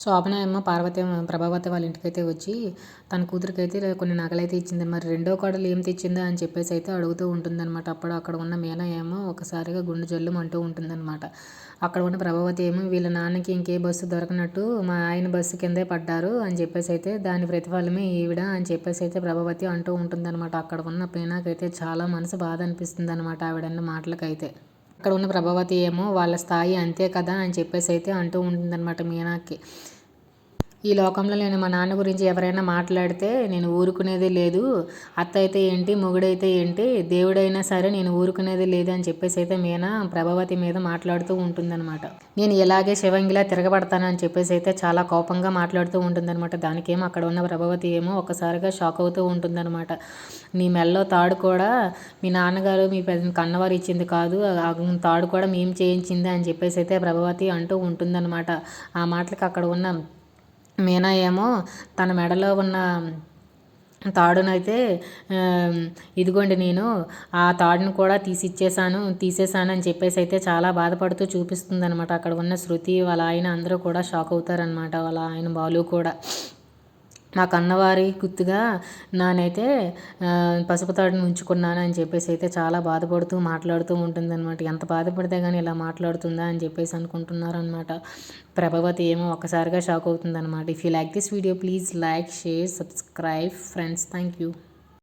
శోభన ఏమో పార్వతి ప్రభావతి వాళ్ళ ఇంటికైతే వచ్చి తన కూతురికైతే కొన్ని నగలైతే ఇచ్చింది. మరి రెండో కోడలు ఏం తెచ్చిందా అని చెప్పేసి అయితే అడుగుతూ ఉంటుందన్నమాట. అప్పుడు అక్కడ ఉన్న మీనా ఏమో ఒకసారిగా గుండె జల్లు అంటూ ఉంటుందన్నమాట. అక్కడ ఉన్న ప్రభావతి ఏమో వీళ్ళ నాన్నకి ఇంకే బస్సు దొరకనట్టు మా ఆయన బస్సు కిందే పడ్డారు అని చెప్పేసి అయితే దాని ప్రతిఫలమే ఈవిడ అని చెప్పేసి అయితే ప్రభావతి అంటూ ఉంటుందన్నమాట. అక్కడ ఉన్న మీనాకైతే చాలా మనసు బాధ అనిపిస్తుంది అనమాట ఆవిడన్న మాటలకైతే. అక్కడ ఉన్న ప్రభావతి ఏమో వాళ్ళ స్థాయి అంతే కదా అని చెప్పేసి అయితే అంటూ ఉంటుందన్నమాట మీనాకి. ఈ లోకంలో నేను మా నాన్న గురించి ఎవరైనా మాట్లాడితే నేను ఊరుకునేది లేదు. అత్త అయితే ఏంటి మొగుడైతే ఏంటి దేవుడైనా సరే నేను ఊరుకునేది లేదు అని చెప్పేసి అయితే మీనా ప్రభావతి మీద మాట్లాడుతూ ఉంటుందన్నమాట. నేను ఇలాగే శివంగిలా తిరగబడతానని చెప్పేసి అయితే చాలా కోపంగా మాట్లాడుతూ ఉంటుందన్నమాట. దానికేమో అక్కడ ఉన్న ప్రభావతి ఏమో ఒక్కసారిగా షాక్ అవుతూ ఉంటుందన్నమాట. నీ మెల్లో తాడు కూడా మీ నాన్నగారు మీ పెద్ద కన్నవారు ఇచ్చింది కాదు. తాడు కూడా మేము చేయించింది అని చెప్పేసి అయితే ప్రభావతి అంటూ ఉంటుందన్నమాట. ఆ మాటలకి అక్కడ ఉన్న మీనా ఏమో తన మెడలో ఉన్న తాడునైతే ఇదిగోండి నేను ఆ తాడును కూడా తీసి ఇచ్చేసాను తీసేసాను అని చెప్పేసి అయితే చాలా బాధపడుతూ చూపిస్తుంది అనమాట అక్కడ ఉన్న శృతి వాళ్ళ ఆయన అందరూ కూడా షాక్ అవుతారనమాట వాళ్ళ ఆయన బాలు కూడా. నాకు కన్నవారి గుర్తుగా నానైతే పసుపు తాడుని ఉంచుకున్నాను అని చెప్పేసి అయితే చాలా బాధపడుతూ మాట్లాడుతూ ఉంటుంది అనమాట ఎంత బాధపడితే కానీ ఇలా మాట్లాడుతుందా అని చెప్పేసి అనుకుంటున్నారనమాట ప్రభావతి ఏమో ఒక్కసారిగా షాక్ అవుతుందన్నమాట. If you like this video please like share subscribe friends thank you